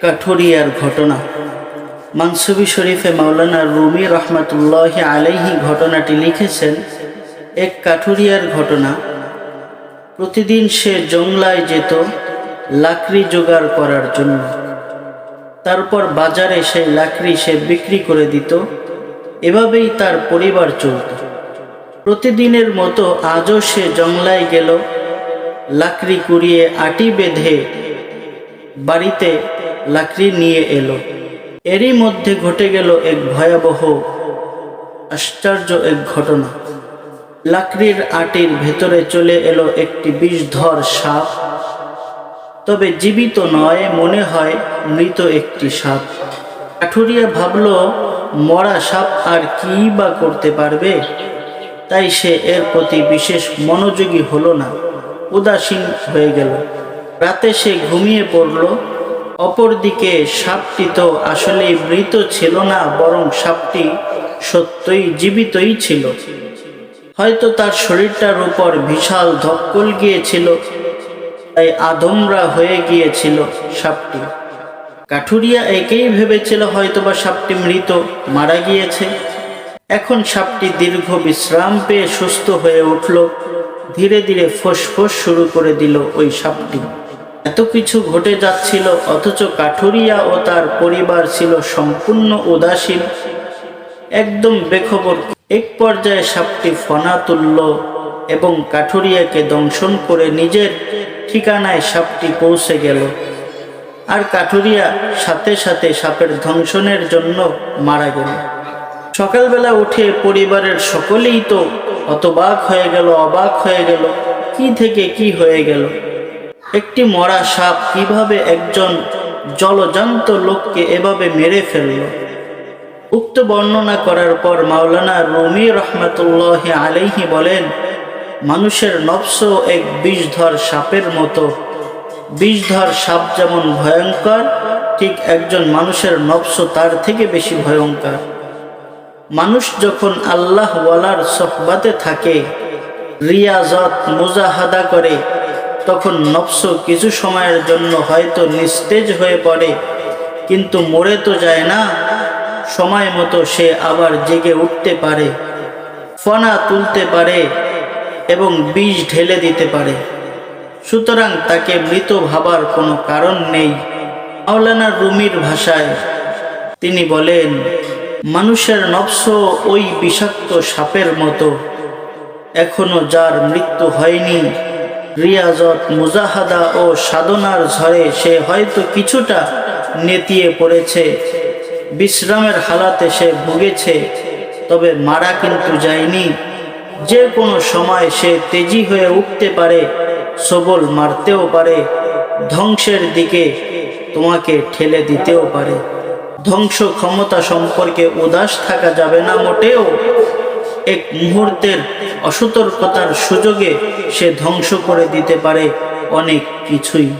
কাঠুরিয়ার ঘটনা। মানসুবি শরীফে মাওলানা রুমি রহমতুল্লাহ আলাইহি ঘটনাটি লিখেছেন, এক কাঠুরিয়ার ঘটনা। প্রতিদিন সে জংলায় যেত, লাকড়ি জোগাড় করার জন্য। তারপর বাজারে সেই লাকড়ি সে বিক্রি করে দিত, এভাবেই তার পরিবার চলত। প্রতিদিনের মতো আজও সে জংলায় গেল, লাকড়ি কুড়িয়ে আটি বেঁধে বাড়িতে লাকড়ি নিয়ে এলো। এরই মধ্যে ঘটে গেল এক ভয়াবহ, আশ্চর্য এক ঘটনা। লাকড়ির আটির ভেতরে চলে এলো একটি বিষধর সাপ। তবে জীবিত নয় মনে হয়, মৃত একটি সাপ। কাঠুরিয়া ভাবল, মরা সাপ আর কি বা করতে পারবে? তাই সে এর প্রতি বিশেষ মনোযোগী হলো না। উদাসীন হয়ে গেল। রাতে সে ঘুমিয়ে পড়ল। অপরদিকে সাপটি তো আসলেই মৃত ছিল না, বরং সাপটি সত্যই জীবিতই ছিল। হয়তো তার শরীরটার উপর বিশাল ধক্কল গিয়েছিল, তাই আধমরা হয়ে গিয়েছিল সাপটি। কাঠুরিয়া একেই ভেবেছিল হয়তোবা সাপটি মৃত, মারা গিয়েছে। এখন সাপটি দীর্ঘ বিশ্রাম পেয়ে সুস্থ হয়ে উঠল, ধীরে ধীরে ফোসফোস শুরু করে দিল ওই সাপটি। এত কিছু ঘটে যাচ্ছিল, অথচ কাঠুরিয়া ও তার পরিবার ছিল সম্পূর্ণ উদাসীন। একদম বেখবর। এক পর্যায়ে সাপটি ফনা তুলল এবং কাঠুরিয়াকে দংশন করে নিজের ঠিকানায় সাপটি পৌঁছে গেল। আর কাঠুরিয়া সাথে সাথে সাপের ধ্বংসনের জন্য মারা গেল। সকালবেলা উঠে পরিবারের সকলেই তো অতবাক হয়ে গেল, অবাক হয়ে গেল। কি থেকে কি হয়ে গেল? একটি মরা সাপ কীভাবে একজন জলজান্ত লোককে এভাবে মেরে ফেলল? উক্ত বর্ণনা করার পর মাওলানা রুমি রহমতুল্লাহ আলাইহি বলেন, মানুষের নফস এক বিষধর সাপের মতো। বিষধর সাপ যেমন ভয়ঙ্কর, ঠিক একজন মানুষের নফস তার থেকে বেশি ভয়ঙ্কর। মানুষ যখন আল্লাহ ওয়ালার সহবাতে থাকে, রিয়াজত, মুজাহাদা করে তখন নফস কিছু সময়ের জন্য হয়তো নিস্তেজ হয়ে পড়ে, কিন্তু মরে তো যায় না। সময় মতো সে আবার জেগে উঠতে পারে, ফনা তুলতে পারে এবং বীজ ঢেলে দিতে পারে। সুতরাং তাকে মৃত ভাবার কোনো কারণ নেই। মাওলানা রুমির ভাষায় তিনি বলেন, মানুষের নফস ওই বিষাক্ত সাপের মতো। এখনও যার মৃত্যু হয়নি রিয়াজত, মুজাহাদা ও সাধনার ঝড়ে সে হয়তো কিছুটা নেতিয়ে পড়েছে। বিশ্রামের হালাতে সে ভুগেছে, তবে মারা কিন্তু যায়নি। যে কোনো সময় সে তেজি হয়ে উঠতে পারে, সবল মারতেও পারে, ধ্বংসের দিকে তোমাকে ঠেলে দিতেও পারে। ধ্বংস ক্ষমতা সম্পর্কে উদাস থাকা যাবে না মোটেও। এক মুহূর্তের অসতর্কতার সুযোগে সে ধ্বংস করে দিতে পারে অনেক কিছুই।